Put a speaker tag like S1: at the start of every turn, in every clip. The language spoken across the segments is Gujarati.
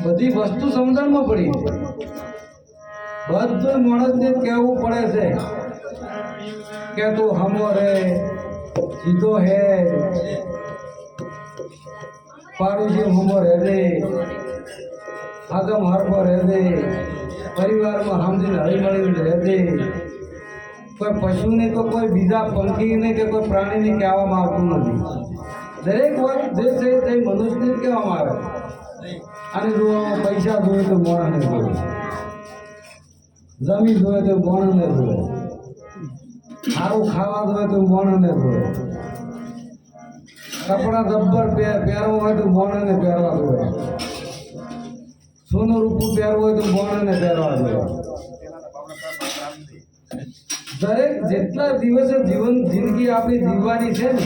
S1: બધી વસ્તુ સમજણમાં પડી. બધું માણસને કહેવું પડે છે કે તું હમો રે, સીધો હે. પાડોશી હમો રહે દે આગમ હરફો રહે દે પરિવારમાં સમજીને હળી મળીને રહે દે કોઈ પશુને તો કોઈ બીજા પંખીને કે કોઈ પ્રાણીને કહેવામાં આવતું નથી. દરેક વાત જે છે તે મનુષ્યને કહેવામાં આવે. અને જો પૈસા જોઈએ તો મોણાને જોઈએ જમીન જોઈએ તો મોણાને જોઈએ સારું ખાવા જોઈએ તો મોણાને જોઈએ કપડા દબ્બર પહેરવો હોય તો મોણાને પહેરવા જોઈએ સોનું રૂપું પહેરવું હોય તો મોણાને પહેરવા જોઈએ દરેક જેટલા દિવસે જીવન, જિંદગી આપણી જીવવાની છે ને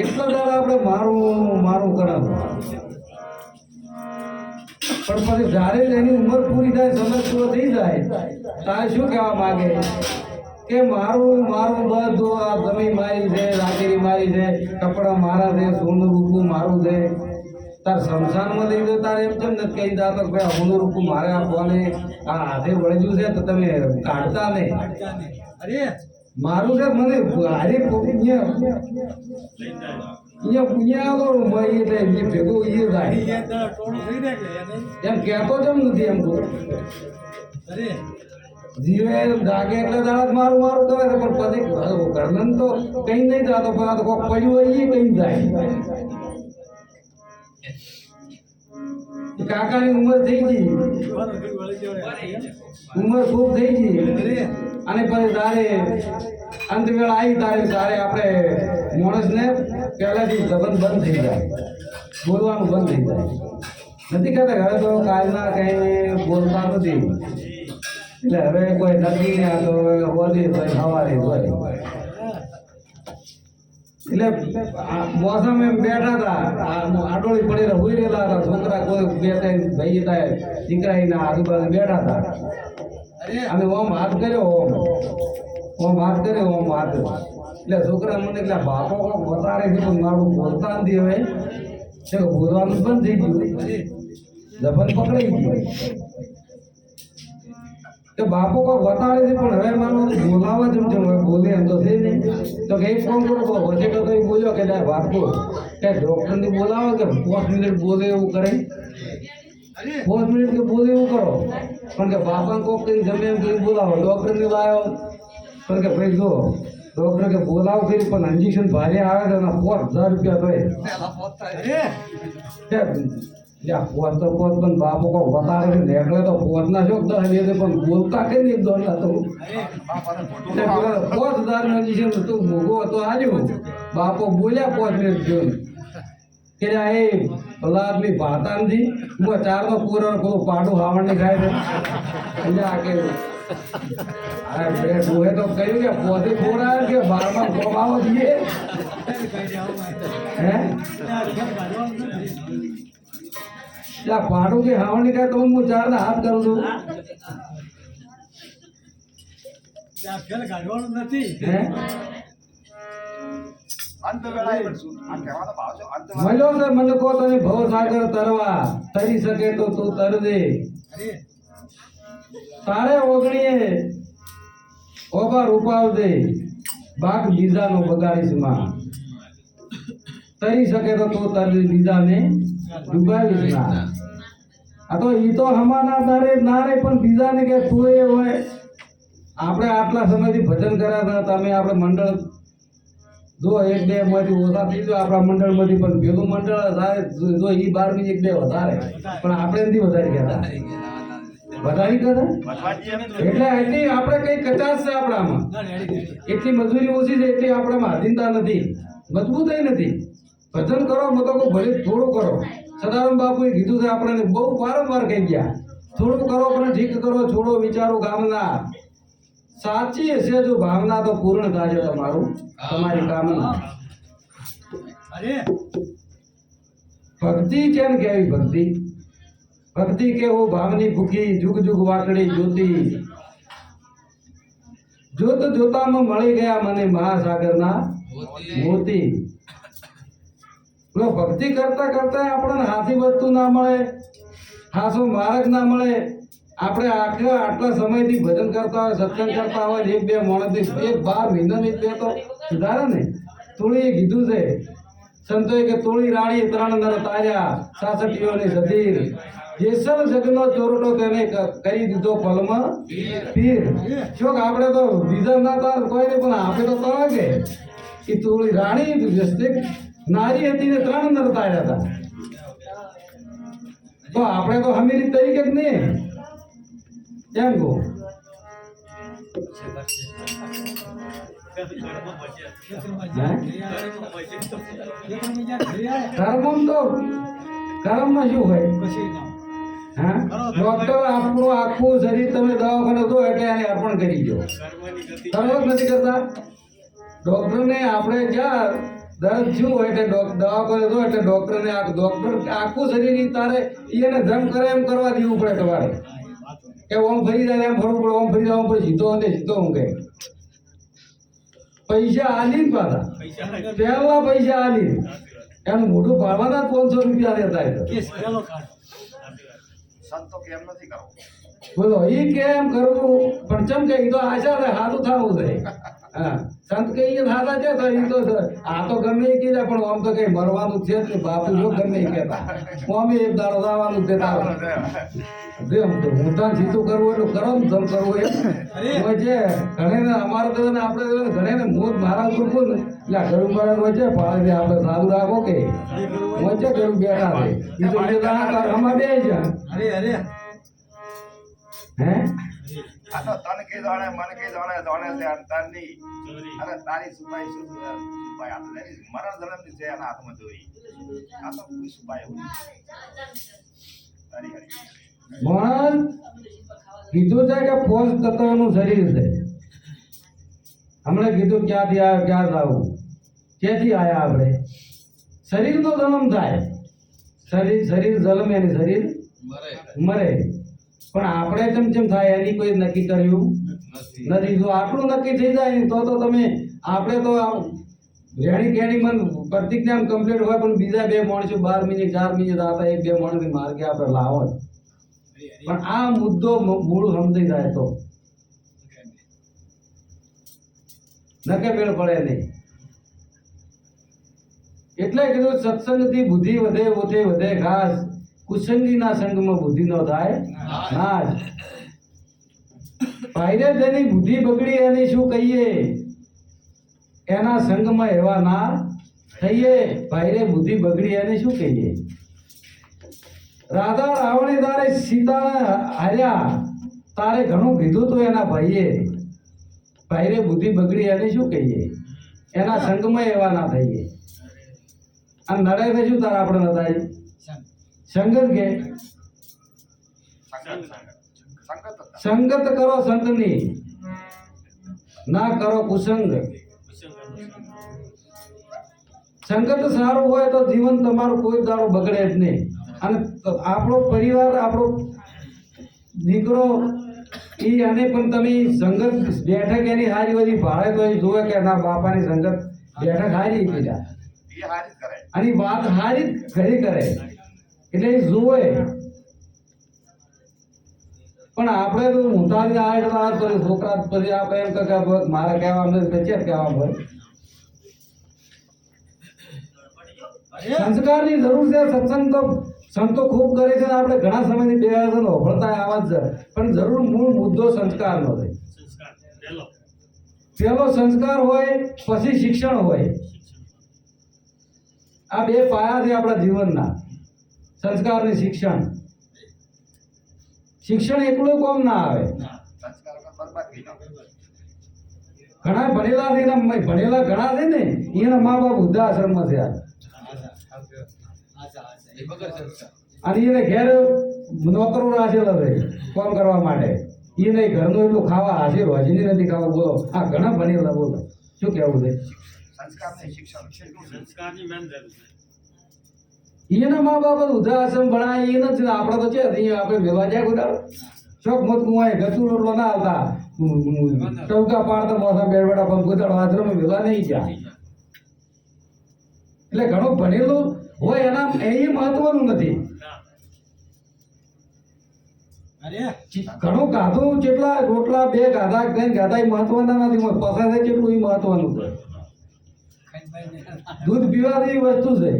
S1: એટલા દાડા આપણે મારું મારું કરાવ પણ પછી જ્યારે એની ઉંમર પૂરી થાય, સમજ પૂરો થઈ જાય તારે શું કહેવા માંગે? કે મારું મારું બધું આ જમીન મારી છે રાખેરી મારી છે, કપડાં મારા છે, સોનું રૂપું મારું છે. તાર શમશાનમાં લઈ દો તારે એમ કેમ નથી કહી દાતો કે સોનું રૂપું મારે આપવાને આ હાથે વળજ્યું છે, તો તમે કાઢતા નહીં. મારું છે મને હારે અહીંયા અહીંયા પુણ્યા આવો ભાઈ એટલે એ ભેગો એ ભાઈ એમ કહેતો જ એમ નથી એમ તો જીવે જાગે એટલે દાડા મારું મારું કરે છે પણ પછી ઘરનું તો કઈ નહીં થતો પણ આ તો કોક પડ્યું હોય એ કઈ જાય કાકાની ઉંમર થઈ ગઈ. ઉંમર ખૂબ થઈ ગઈ. અને પછી તારે અંત વેળા આવી તારે તારે આપણે માણસને પહેલાથી સંબંધ બંધ થઈ જાય. બોલવાનું બંધ થઈ જાય. નથી કહેતા હવે તો કાલના કંઈ બોલતા નથી. એટલે હવે કોઈ નક્કી ને તો હોદી હોય, સવારે હોય. એટલે મોસમ એમ બેઠા હતા આડોળી પડી રહ્યા હોઈ રહેલા હતા. છોકરા કોઈ બે ત્રણ ભાઈ હતા, દીકરાના આજુબાજુ બેઠા હતા. અને ઓમ હાથ કર્યો, ઓમ. ઓમ હાથ કર્યો, ઓમ હાથ એટલે છોકરા મને એટલે બાપો કોક પણ મારું બોલતા નથી હવે. છે બોલવાનું બંધ થઈ ગયું. જબન પકડાઈ ગયું તો બાપો કોક વતાડે છે પણ હવે મારું બોલાવા જ છે બોલે એમ તો છે નહીં. તો કે ફોન કરો વચ્ચે તો બોલ્યો કે, લે, બાપો, કે ડૉક્ટરને બોલાવો કે પાંચ મિનિટ બોલે એવું કરે. પાંચ મિનિટ કે બોલે એવું કરો. પણ કે બાપાને કોક કઈ જમે એમ કઈ બોલાવો. ડૉક્ટરને લાવ્યો પણ કે ભાઈ જો ડૉક્ટર કે બોલાવો કરી પણ ઇન્જેક્શન ભારે આવે તો એના પાંચ હજાર રૂપિયા થાય. કે પોત તો પોત પણ બાપો કો વધારે નીકળે તો પોત ના શોખ દસ લે પણ બોલતા કઈ નહીં દોડતા તો? પોત હજારનું ઇન્જેક્શન તું મોગો તો આજુ. બાપો બોલ્યા પોત મિનિટ જોઈને. કે એ પેલા આદમી ભાતા નથી હું ચાર તો પૂરો પેલું પાડું હાવણ ને ખાય છે. એટલે આ કે અરે બે ડોહે તો કહ્યું કે પોતે ખોરા કે બારમાં કોમાવો છીએ હે? ત્યાં પાડું કે હાવણની ખાય તો હું ચાર ના હાથ કરું છું. હે? મળ્યો છે મને તને ભવ સાગર તરવા. તરી શકે તો તું તર દે તારે ઓગણીએ ઓબા રૂપાવ દે બાગ બીજાનો બગાડીશમાં. તરી શકે તો તું તર દે બીજાને ડૂબાવીશ ના આ તો ઈ તો હમાના તારે ના રે પણ બીજાને કે તું એ હોય. આપણે આટલા સમયથી ભજન કર્યા હતા તમે આપણે મંડળ જો એક બે માંથી ઓછા થઈ જાય, આપણા મંડળમાંથી પણ પેલું મંડળ જો ઈ બારમી એક બે વધારે. પણ આપણે નથી વધારે ગયા વધારી કરે એટલે એટલી આપણે કઈ કચાશ છે આપણામાં. એટલી મજૂરી ઓછી છે, એટલી આપણામાં આધીનતા નથી. મજબૂતાઈ નથી. ભજન કરો મતો કહું, ભલે થોડું કરો. સદારામ બાપુએ કીધું છે, આપણને બહુ વારંવાર કહી ગયા. થોડું કરો, પણ ઠીક કરો, છોડો, વિચારો, ગામના. સાચી હશે જો ભાવના તો પૂર્ણ થાય તમારું તમારી કામના. ભક્તિ કેમ કેવી ભક્તિ? ભક્તિ કેવું ભાવની ભૂખી જુગ જુગ વાટડી જોતી. જોત જોતામાં મળી ગયા મને મહાસાગરના મોતી. ભક્તિ કરતા કરતા આપણને હાથી વસ્તુ ના મળે હાસો માર્ગ ના મળે. આપણે આટલા આટલા સમયથી ભજન કરતા હોય સત્સંગ કરતા હોય એક બે માણસથી એક બાર મહિનામાં એક બે તો સુધારે ને. થોડી કીધું છે. સંતોએ કે તુળી રાણી ત્રણ નર તાર્યા સાસટીઓની સધીર. જેસલ જગનો ચોરટો તેને કહી દીધો પલમાં પીર. શું કે આપણે તો બીજા ના તાર કોઈ નહીં પણ આપણે તો તળા કે. એ તુળી રાણી વ્યસ્તિક નારી હતી ને ત્રણ નર તાર્યા હતા. તો આપણે તો હમીરી તરીકે જ નહીં તો શું હોય? હા? ડોક્ટર આપણું આખું શરીર તમે દવાખાને દો એટલે એને અર્પણ કરી દો. કર્મ નથી કરતા? ડોક્ટરને આપણે જ્યાં દર્દ થયું હોય એટલે દવાખાને દો એટલે ડોક્ટરને આ ડોક્ટર આખું શરીર તારે એને ધમ કરે એમ કરવા દેવું પડે તમારે. કે ઓમ ફરી જાય એમ ફરવું પડે ઓમ ફરી જાય ઓમ ફરી સીધો અંતે સીધો ઊંઘે પૈસા આલી ને પાછા પહેલા પૈસા આલી એનું મોઢું પાડવાના પાંચસો રૂપિયા
S2: સંતો કેમ નથી કરવો
S1: બોલો એ કેમ કરવું પણ ચમ કે તો આશા છે સારું થવું છે હા સંત કે એ થાતા છે તો એ તો આ તો ગમે એ કીધા પણ આમ તો કઈ મરવાનું છે જ બાપુ જો ગમે એ કહેતા. સ્વામી એક દાડો દાવાનું છે તારો. જેમ તો મોટા જીતું કરવું એટલું કરમ ધમ કરવું એમ. હોય છે. ઘણે ને અમારે તો ને આપણે ઘણે ને મોત મારા ઉપર બોલ. એટલે ઘરું મારા હોય છે પાડે આપણે સારું રાખો કે. હોય છે ગરુ બેઠા છે. તો અમારે બે છે. હે?
S2: આ તો તન કે જાણે મન કે જાણે જાણે છે અંતરની અરે તારી સુભાઈ શું સુપાઈ આ તો મરણ જન્મ છે એના હાથમાં દોરી. આ તો કોઈ તારી હરી
S1: કીધું છે કે પોષ તત્વનું શરીર છે. હમણાં કીધું ક્યાંથી આવ્યો ક્યાં આવું ક્યાંથી આવ્યા આપણે? શરીરનો જન્મ થાય. શરીર શરીર જલમે શરીર શરીર મરે. પણ આપણે ચમ ચમ થાય એની કોઈ નક્કી કર્યું નથી. જો આટલું નક્કી થઈ જાય ને તો તો તમે આપણે તો રેણી કેણી મન પ્રતિજ્ઞા કમ્પ્લીટ હોય પણ બીજા બે માણસો બાર મિનિટ ચાર મિનિટ આવતા એક બે માણસ માર્ગે આપણે લાવો પણ આ મુદ્દો મૂળ સમજી જાય તો. નકે મેળ પડે નહીં. એટલે કીધું સત્સંગથી બુદ્ધિ વધે ઓછે વધે ઘાસ કુસંગીના સંગમાં બુદ્ધિ નો થાય? નાશ ભાઈને તેની બુદ્ધિ બગડી એને શું કહીએ? એના સંગમાં એવા ના થઈએ. ભાઈને બુદ્ધિ બગડી એને શું કહીએ? રાધા રાવણે તારે સીતાને હાર્યા. તારે ઘણું કીધું તું એના ભાઈએ. ભાઈને બુદ્ધિ બગડી એને શું કહીએ? એના સંગમાં એવા ના થઈએ. અને નડે શું તારા આપણે નડાય? સંગત કે?
S2: સંગત
S1: કરો સંતની. ના કરો કુસંગ. સંગત સારું હોય તો જીવન તમારું કોઈ દાડો બગડે જ નહીં. અને આપણો પરિવાર આપણો દીકરો એ અને પણ તમે સંગત બેઠક એની હારી બધી ભાડે તો એ જોવે કે ના બાપાની સંગત બેઠક હારી કીધા. અને વાત હારી જ ઘરી કરે. એટલે એ જુએ. પણ આપણે તો ઉતારી આ એટલે આ તો છોકરા પછી આપણે એમ કહે કે મારે કહેવા તો ચેક કહેવા હોય સંસ્કારની જરૂર છે, સત્સંગ તો સંતો ખૂબ કરે છે આપણે ઘણા સમયથી બે હજાર હોભળતા આવા જ પણ જરૂર મૂળ મુદ્દો સંસ્કારનો છે. પેલો સંસ્કાર હોય, પછી શિક્ષણ હોય. આ બે પાયા છે આપણા જીવનના. સંસ્કાર અને શિક્ષણ. શિક્ષણ એકલું કોમ ના આવે.
S2: સંસ્કાર વગર બરબાદ થઈ જાવ
S1: ઘણા ભણેલા છે એના ભણેલા ઘણા છે ને એના મા બાપ વૃદ્ધાશ્રમમાં છે અને એને ઘેર નોકરો રાખેલા છે કોમ કરવા માટે. એને ઘરનું એટલું ખાવા હાજર હજી નથી ખાવા. બોલો આ ઘણા ભણેલા બોલો. શું કેવું છે?
S2: સંસ્કાર નહીં શિક્ષણ
S3: સંસ્કારની મેન જરૂર છે.
S1: એના મા બાપ ઉદાસન ભણાય એ નથી આપણે તો છે અહીંયા આપણે મેવા જાય ગુદાડો શોખ મત કુવાય ગતું રોટલો ના આવતા. ચૌકા પાડતા મોસા બેડવાડા પણ ગુદાડો આશ્રમ મેવા નહીં ગયા એટલે ઘણું ભણેલું હોય એના એ મહત્વનું નથી. ઘણું ગાધું જેટલા રોટલા બે ગાધા ત્રણ ગાધા એ મહત્વના નથી. પસાર થાય જેટલું એ મહત્વનું છે. દૂધ પીવાથી વસ્તુ છે.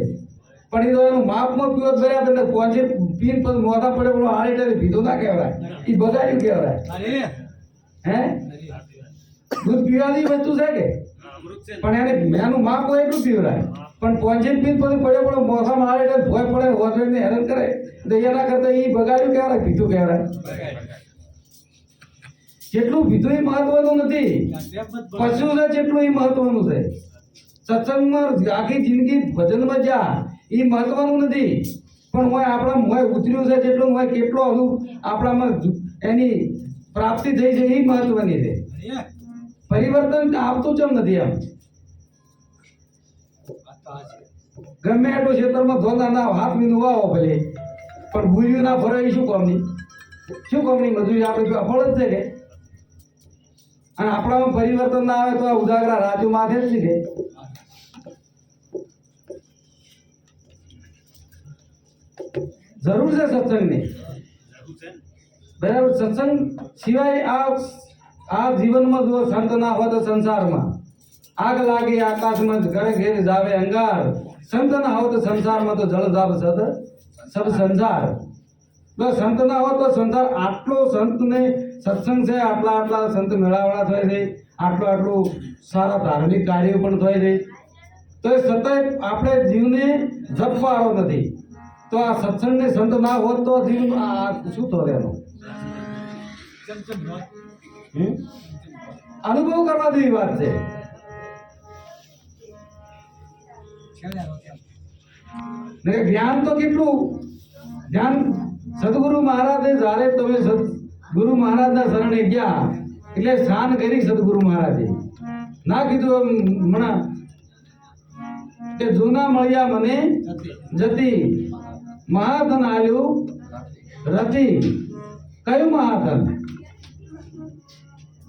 S1: પણ એ તો એનું માપમાં પીવો તો બરાબર એટલે પહોંચે પીન પછી મોઢા પડે પેલો હારી એટલે પીધો ના કહેવાય. એ બગાડ્યું કહેવાય. હે? દૂધ પીવાની વસ્તુ છે કે? પણ એને મેનું માપ હોય એટલું પીવરાય. પણ પહોંચે પીને પડ્યો પડો મોસામાં હારે એટલે ભોય પડે હોસ્પિટલને હેરાન કરે. તો એના કરતાં એ બગાડ્યું કહેવાય પીધું કહેવાય. જેટલું પીધું એ મહત્વનું નથી. પશુ છે, જેટલું એ મહત્વનું છે. સત્સંગમાં આખી જિંદગી ભજનમાં જા. એ મહત્વનું નથી. પણ હોય આપણા હોય ઉતર્યું છે જેટલું મોય કેટલો હજુ આપણામાં એની પ્રાપ્તિ થઈ છે એ મહત્વની છે. પરિવર્તન આવતું કેમ નથી એમ. ગમે એટલું ક્ષેત્રમાં ધોના ના હાથ મીનું વાવો ભલે. પણ ભૂલ્યું ના ફરે શું કામની? શું કોમની? મજૂરી આપણે અફળ જ છે કે? અને આપણામાં પરિવર્તન ના આવે તો આ ઉદાગરા રાજુ માથે જ છે જરૂર છે સત્સંગની? બરાબર સત્સંગ સિવાય આ આ જીવનમાં જો સંત ના હોય તો સંસારમાં. આગ લાગે આકાશમાં ઘરે ઘેર જાવે અંગાર. સંત ના હોય તો સંસારમાં તો જળ જાવ સદ સબ સંસાર. બસ સંત ના હોય તો સંસાર આટલો સંતને સત્સંગ છે આટલા આટલા સંત મેળાવડા થાય છે આટલું આટલું સારા ધાર્મિક કાર્યો પણ થાય છે. તો એ સતત આપણે જીવને જપવાળો નથી. તો આ સત્સંગ ને સંત ના હોત તો શું તો એનું? અનુભવ કરવા જેવી વાત છે. ને જ્ઞાન તો કેટલું? જ્ઞાન સદગુરુ મહારાજે જ્યારે તમે સદગુરુ મહારાજના શરણે ગયા એટલે શાન કરી સદગુરુ મહારાજે. ના કીધું એમ હમણાં કે જૂના મળ્યા મને જતી. મહાધન આવ્યું રતી. કયું મહાધન?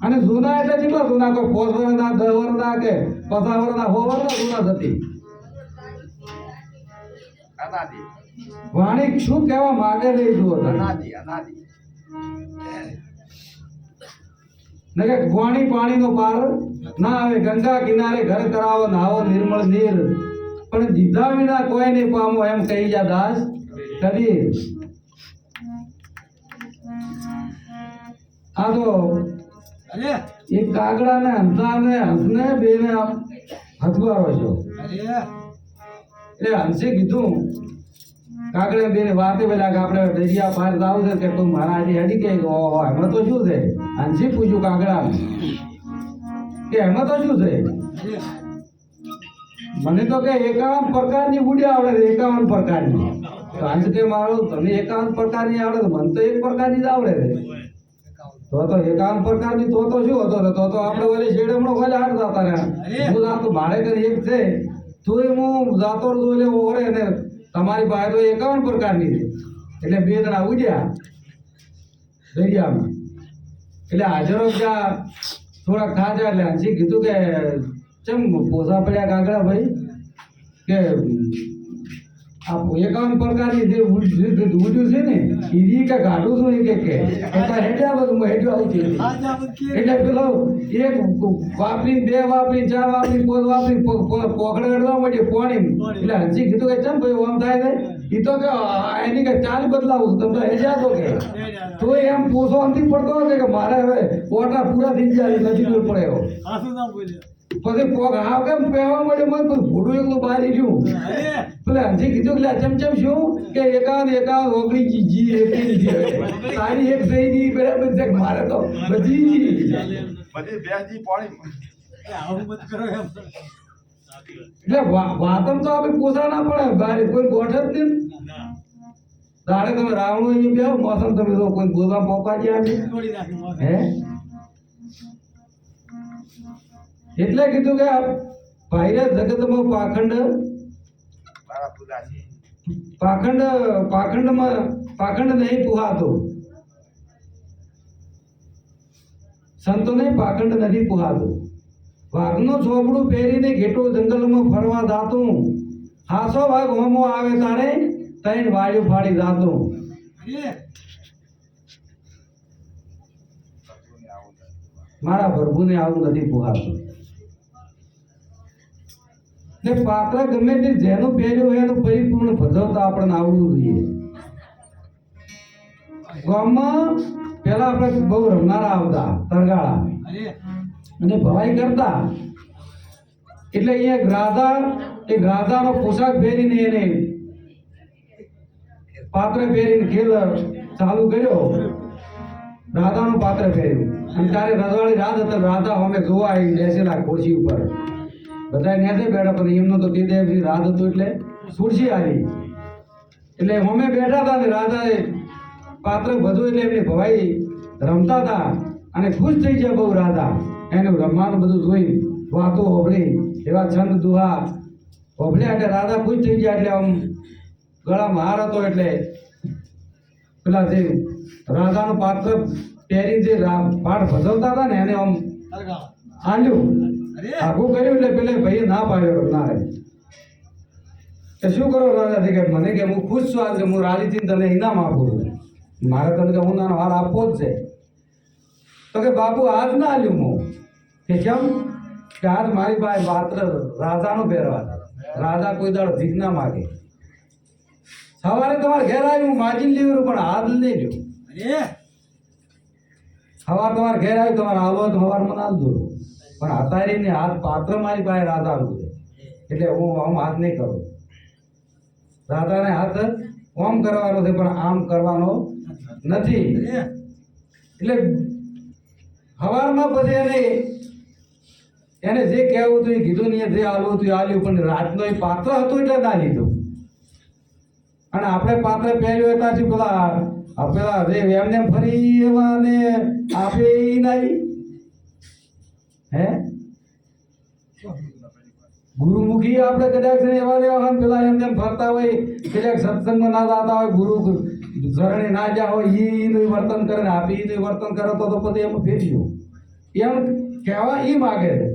S1: અને જૂના એટલે કેટલા જૂના? કોઈ પોસ વર્ષના દસ વર્ષના કે પચાસ વર્ષના સો વર્ષના જૂના
S2: હતી
S1: વાણી શું કહેવા માંગે છે જુઓ તમે.
S2: અનાદિ અનાદિ.
S1: ને કે વાણી પાણીનો પાર ના આવે ગંગા કિનારે ઘર કરાવો નાવો નિર્મળ નીર. પણ દીધા વિના કોઈ નહીં પામો એમ કહી જા દાસ. કબીર આ તો એ કાગડા ને હંસા ને હંસને બે ને હથવારો છો. એટલે હંસે કીધું કાગડે બે વાતે પેલા કે આપણે દરિયા પાર જાવ છે કે તું મારા હાજી હડી કે ઓહો એમાં તો શું છે? હંસી પૂછ્યું કાગડા કે એમાં તો શું છે? મને તો કે એકાવન પ્રકારની ઉડી આવડે એકાવન પ્રકારની. કે મારું તમને એકાવન પ્રકારની આવડે મને તો એક પ્રકારની જ આવડે છે. તો તો એકાવન પ્રકારની તો તો શું હતો? તો તો આપણે ઓલી શેડમણો ઓલે હાથ જતા રહ્યા. હું જાતો ભાડે કરી એક છે. તોય હું જાતો રહું એટલે ઓરે ને તમારી પાસે તો એકાવન પ્રકારની છે. એટલે બે જણા ઉડ્યા દરિયામાં. એટલે હાજરો ત્યાં થોડાક થાજા એટલે હજી કીધું કે ચમ પોસા પડ્યા કાગડા ભાઈ? કે આ એકાવન પ્રકારની જે ઉડ- છે ને ઈ કે કાઢું છું એ કે કે એટલે હેડ્યા બધું હું હેડ્યો આવું છું એટલે પેલો એક વાપરી બે વાપરી ચાર વાપરી પોત વાપરી પો- પો- પોખડે અડવા માંડી પોણી. એટલે હજી કીધું કે ચમ ભાઈ ઓમ થાય ને? એ તો કે એની કે ચાલ બદલાવું છું તમે તો તો કે. તો એમ પૂછો નથી પડતો કે મારે હવે પોટા પૂરા થઈ જાય નથી પડે એવો. પછી પોગ આવ કેમ પહેવા મળ્યો? મને પછી ભૂડું એકલું બહાર રહ્યું પેલે હજી કીધું કે લે ચમચમ શું? કે એકાવન એકાવન ઓગણી જી જી તારી એક થઈ ગઈ બરાબર છે મારે તો બધી જી.
S2: બધી ભેંસજી પાણી.
S1: એટલે વાતમ તો આપણે પોસા ના પડે બારે કોઈ ગોઠ જ નહીં. તારે તમે રાવણો અહીં બેહો મોસમ તમે તો કોઈ ગોદા પોપા જ્યાં હે? એટલે કીધું કે ભાઈ ભાઈરા જગતમાં પાખંડ પાખંડ પાખંડમાં પાખંડ નહીં પુહાતો. સંતોને પાખંડ નથી પુહાતો. વાઘનો ચોપડું પહેરીને ઘેટો જંગલમાં ફરવા જાતું. હાસો ભાગ હોમો આવે તારે તૈન વાયુ ફાડી જાતું. મારા પ્રભુને આવું નથી પુહાતું. ને પાત્ર ગમે તે જેનું પહેર્યું હોય એનું પરિપૂર્ણ ભજવતા આપણને આવડવું જોઈએ. ગામમાં પેલા આપણે બહુ રમનારા આવતા તરગાળા. અને ભવાઈ કરતા. એટલે એક રાધા એ રાધાનો પોશાક પહેરીને એને પાત્ર પહેરીને ખેલ ચાલુ કર્યો. રાધાનું પાત્ર પહેર્યું. અને ત્યારે રજવાડી રાધ હતા રાધા અમે જોવા આવી બેસેલા ખુરશી ઉપર. બધા ન્યાથી બેઠા, પણ એમનો તો દેવજી રાત હતું એટલે સુરસી આવી. એટલે અમે બેઠા હતા ને રાધાએ પાત્ર બધું એટલે એમની ભવાઈ રમતા હતા અને ખુશ થઈ ગયા બહુ રાધા એનું રમવાનું બધું જોઈ વાતો હોભળી, એવા છંદ દુહા હોભળ્યા એટલે રાધા ખુશ થઈ ગયા એટલે આમ ગળામાં હાર હતો એટલે પેલા જે રાધાનું પાત્ર પહેરી જે પાઠ ભજવતા હતા ને એને આમ આલ્યું આખું કર્યું એટલે પેલા ભાઈએ ના પાડ્યો રમનારે કે શું કરો રાજાથી કે મને કે હું ખુશ છું આજ હું રાજીથી તને ઇનામ આપું છું. મારે તને કે હું નાનો હાર આપવો જ છે. તો કે બાપુ આજ ના આલ્યું હું. કે કેમ? કે આજ મારી પાસે માત્ર રાજાનું પહેરવા રાજા કોઈ દાડો ભીખ ના માગે. સવારે તમારે ઘેર આવ્યું હું માજી લેવું પણ હાથ નહીં લ્યો સવાર તમારે ઘેર આવ્યું તમારે હાલો તો હવાર મને હાલજો પણ હતારીને હાથ પાત્ર મારી પાસે રાધાનું છે. એટલે હું આમ હાથ નહીં કરું. રાધાને હાથ ઓમ કરવાનો છે, પણ આમ કરવાનો નથી. એટલે હવારમાં પછી એને એને જે કહેવું હતું એ કીધું નહીં, જે આલવું હતું એ હાલ્યું પણ રાતનો એ પાત્ર હતું એટલે ના લીધું. અને આપણે પાત્ર પહેર્યું હતા પછી પેલા પેલા જે એમને ફરી એવા ને આપે ઈ નહીં. હે? ગુરુમુખી આપણે કદાચ એવા ને હોય પેલા એમ એમ ફરતા હોય, કદાચ સત્સંગમાં ના જતા હોય, ગુરુ ઝરણે ના જ્યાં હોય એ નું વર્તન કરે ને આપી એનું વર્તન કરે તો તો પછી એમ ફેર્યું એમ કહેવા એ માગે છે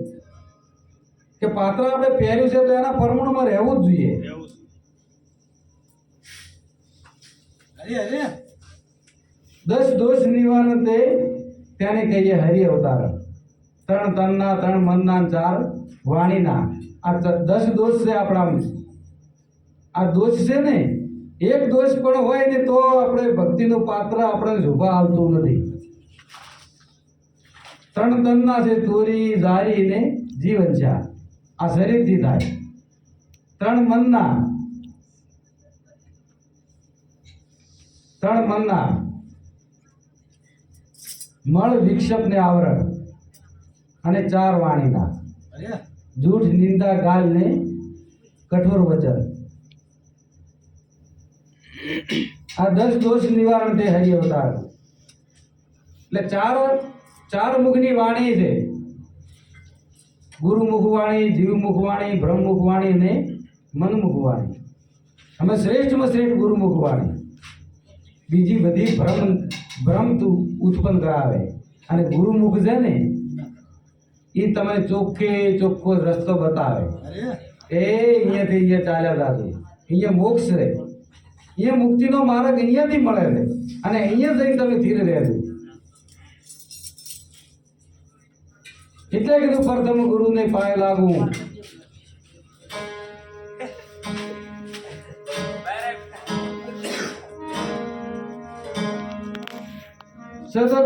S1: કે પાત્ર આપણે પહેર્યું છે તો એના પરમણમાં રહેવું જ જોઈએ. દસ દોષ નિવારણ તે તેને કહીએ હરિ અવતાર. ત્રણ તનના, ત્રણ મનના ચાર વાણીના. આ દસ દોષ છે આપણામાં. આ દોષ છે ને, એક દોષ પણ હોય ને તો આપણે ભક્તિનું પાત્ર આપણે શોભા આવતું નથી. ત્રણ તનના છે, ચોરી, જારી ને જીવન છે. આ શરીરથી થાય. ત્રણ મનના. ત્રણ મનના. મળ વિક્ષેપ ને આવરણ. અને ચાર વાણીના. જૂઠ નિંદા ગાલ ને કઠોર વચન. આ દસ દોષ નિવારણ તે હરિ અવતાર એટલે ચાર ચાર મુખની વાણી છે. ગુરુ મુખવાણી જીવ મુખવાણી બ્રહ્મમુખ મુખવાણી અને મન મુખવાણી અમે શ્રેષ્ઠમાં શ્રેષ્ઠ ગુરુ મુખવાણી બીજી બધી ભ્રમ ભ્રમ તું ઉત્પન્ન કરાવે. અને ગુરુમુખ છે ને એ તમને ચોખ્ખે ચોખ્ખો રસ્તો બતાવે. એ અહીંયાથી અહીંયા ચાલ્યા જાતું અહીંયા મોક્ષ છે એ મુક્તિનો માર્ગ અહીંયાથી મળે છે. અને અહીંયા જઈને તમે ધીરે રહેજો. એટલે કીધું પ્રથમ ગુરુને પાય લાગવું સતત